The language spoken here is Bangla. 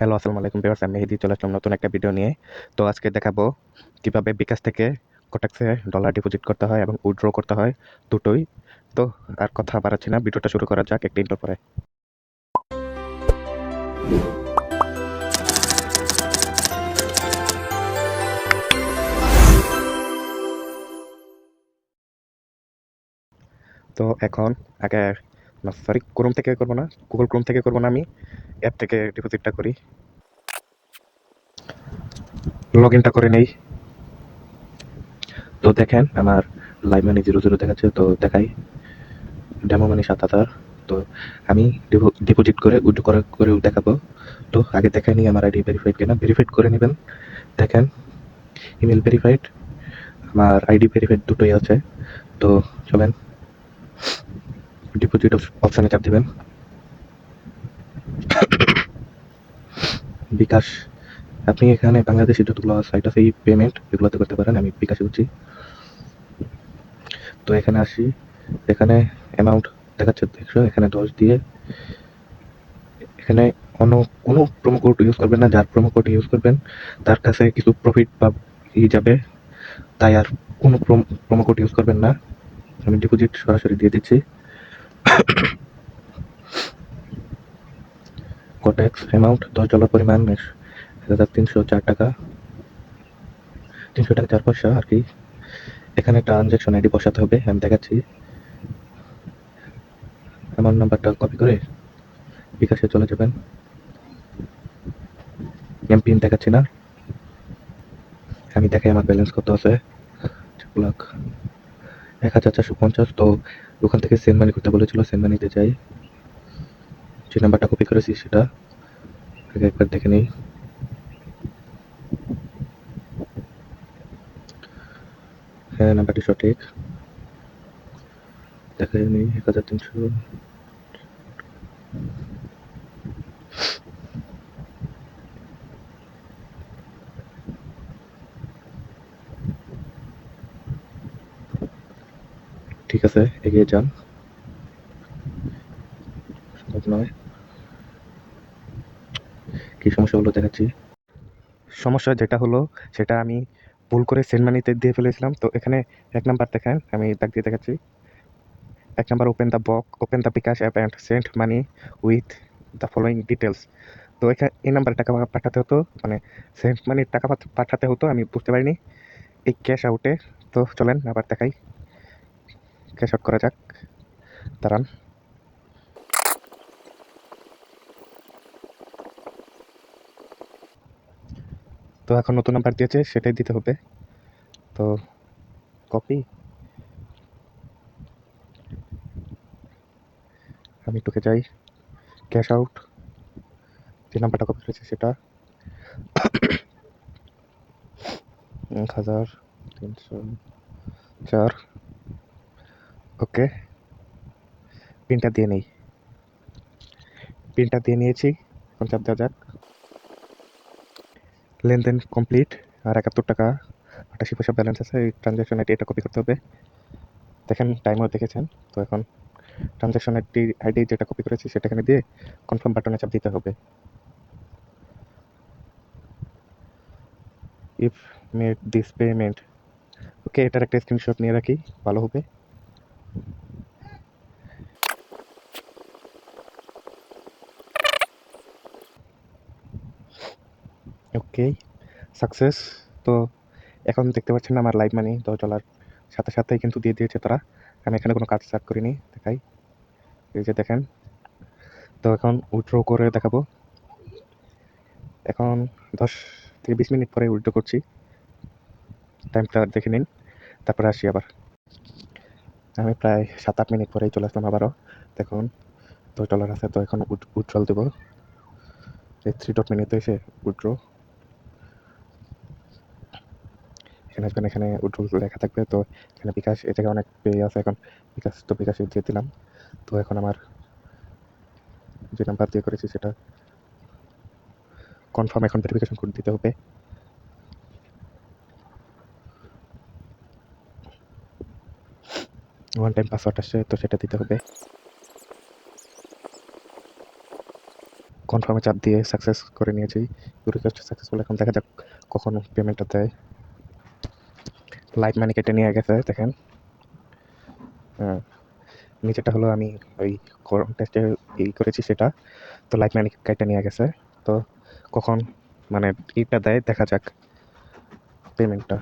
হ্যালো, আসসালামু আলাইকুম ভিউয়ার্স, আমি মেহেদি চলে আসলাম নতুন একটা ভিডিও নিয়ে। তো আজকে দেখাবো কীভাবে বিকাশ থেকে কোটাক্সে ডলার ডিপোজিট করতে হয় এবং উইথড্র করতে হয় দুটোই। তো আর কথা বাড়াচ্ছি না, ভিডিওটা শুরু করা যাক একটা পরে। তো এখন আগে সরি ক্রোম থেকে করব না গুগল ক্রোম থেকে করব না আমি। অ্যাপ থেকে ডিপোজিটটা করি। লগ ইনটা করে নেই। তো দেখেন, আমার লাইভ মানি জিরো জিরো দেখাচ্ছে, তো দেখাই। ডেমো মানি সাত হাজার। তো আমি ডিপোজিট করে উইথড্র করে করে দেখাবো। তো আগে দেখাই নিই আমার আইডি ভেরিফাইড কিনা। ভেরিফাইড করে নেবেন। দেখেন ইমেল ভেরিফাইড আমার আইডি ভেরিফাইড দুটোই আছে। তো চলেন ডিপোজিট অপশানে চাপ দেবেন। বিকাশ। আপনি এখানে বাংলাদেশে যতগুলো সাইট আছে, এই পেমেন্ট এগুলোতে করতে পারেন, আমি বিকাশে করছি। তো এখানে আসি। এখানে অ্যামাউন্ট দেখাচ্ছে দেখছ এখানে দশ দিয়ে। এখানে অন্য কোনো প্রোমো কোড ইউজ করবেন না, যার প্রোমো কোড ইউজ করবেন, তার কাছে কিছু প্রফিট বা ই যাবে, তাই আর কোনো প্রোমো কোড ইউজ করবেন না। আমি ডিপোজিট সরাসরি দিয়ে দিচ্ছি। কোটেক্স অ্যামাউন্ট দশ ডলার পরিমাণ এক হাজার তিনশো চার টাকা। তিনশো টাকা চার পয়সা আর কি। এখানে ট্রানজ্যাকশন আইডি বসাতে হবে, আমি দেখাচ্ছি। অ্যামাউন্ট নাম্বারটা কপি করে বিকাশে চলে যাবেন। এম পিন দেখাচ্ছি না। আমি দেখাই আমার ব্যালেন্স কত আছে। লাখ। এক হাজার চারশো পঞ্চাশ। তো ওখান থেকে সেন্ড মানি করতে বলেছিল সেন্ড মানিতে যাই যে নাম্বারটা কপি করেছি সেটা একবার দেখে নিই। হ্যাঁ নাম্বারটি সঠিক। দেখা নেই এক হাজার তিনশো। ঠিক আছে, এগিয়ে যান সম্ভব নয় কি সমস্যা হলো দেখাচ্ছি। সমস্যা যেটা হলো, সেটা আমি ভুল করে সেন্ড মানিতে দিয়ে ফেলেছিলাম। তো এখানে এক নাম্বার দেখেন, আমি দাগ দিয়ে দেখাচ্ছি। এক নাম্বার ওপেন দ্য বক open the bKash app and send money with the following details তো এখানে এই নাম্বারে টাকা পাঠাতে হতো মানে সেন্ট মানির টাকা পাঠাতে হতো, আমি বুঝতে পারিনি। এই ক্যাশ আউটে তো চলেন আবার দেখাই। ক্যাশ আউট করা যাক। দাঁড়ান। তো এখন নতুন নাম্বার দিয়েছে, সেটাই দিতে হবে। তো কপি আমি টুকে যাই। ক্যাশ আউট যে নাম্বারটা কপি করেছে সেটা। এক হাজার তিনশো চার। ওকে পিনটা দিয়ে নেই। পিনটা দিয়ে নিয়েছি। এখন চাপ দেওয়া যাক। লেনদেন কমপ্লিট আর একাত্তর টাকা, আটাশি পয়সা ব্যালেন্স আছে, এই ট্রানজ্যাকশন আইডি এটা কপি করতে হবে। দেখেন টাইমও দেখেছেন, তো এখন ট্রানজ্যাকশন আইডি আইডি যেটা কপি করেছি সেটা এখানে দিয়ে কনফার্ম বাটনে চাপ দিতে হবে। If made this payment okay এটার একটা স্ক্রিনশট নিয়ে রাখি, ভালো হবে। ওকে সাকসেস তো এখন দেখতে পাচ্ছেন আমার লাইভ মানি দশ ডলার সাথে সাথেই কিন্তু দিয়ে দিয়েছে তারা। আমি এখানে কোনো কাজ স্টার্ট করিনি, দেখাই। এই যে দেখেন, তো এখন উইথড্র করে দেখাবো। এখন দশ থেকে বিশ মিনিট পরে উইথড্র করছি। টাইমটা দেখে নিন, তারপরে আসি আবার। আমি প্রায় সাত আট মিনিট পরেই চলে আসলাম আবারও। দেখুন দশ ডলার আছে তো এখন উইথড্রল দেবো। এই থ্রি ডট মেনুতে এসে উইথড্র এখানে আসবেন, এখানে উইথড্রল লেখা থাকবে। তো এখানে বিকাশ জায়গায় অনেক পে আছে এখন। বিকাশ, তো বিকাশে দিয়ে দিলাম। তো এখন আমার যে নাম্বার দিয়ে করেছি সেটা কনফার্ম এখন ভেরিফিকেশন কোড দিতে হবে। ওয়ান টাইম পাসওয়ার্ড আসছে, তো সেটা দিতে হবে। কনফার্মে চাপ দিয়ে সাকসেস করে নিয়েছি। রিকোয়েস্ট সাকসেসফুল এখন দেখা যাক কখন পেমেন্টটা দেয়। লাইভ মানে কেটে নিয়ে গেছে, দেখেন। হ্যাঁ নিচেটা হলো আমি ওই টেস্টে ই করেছি সেটা। তো লাইট মানে কেটে নিয়ে গেছে। তো কখন মানে ইটা দেয়, দেখা যাক পেমেন্টটা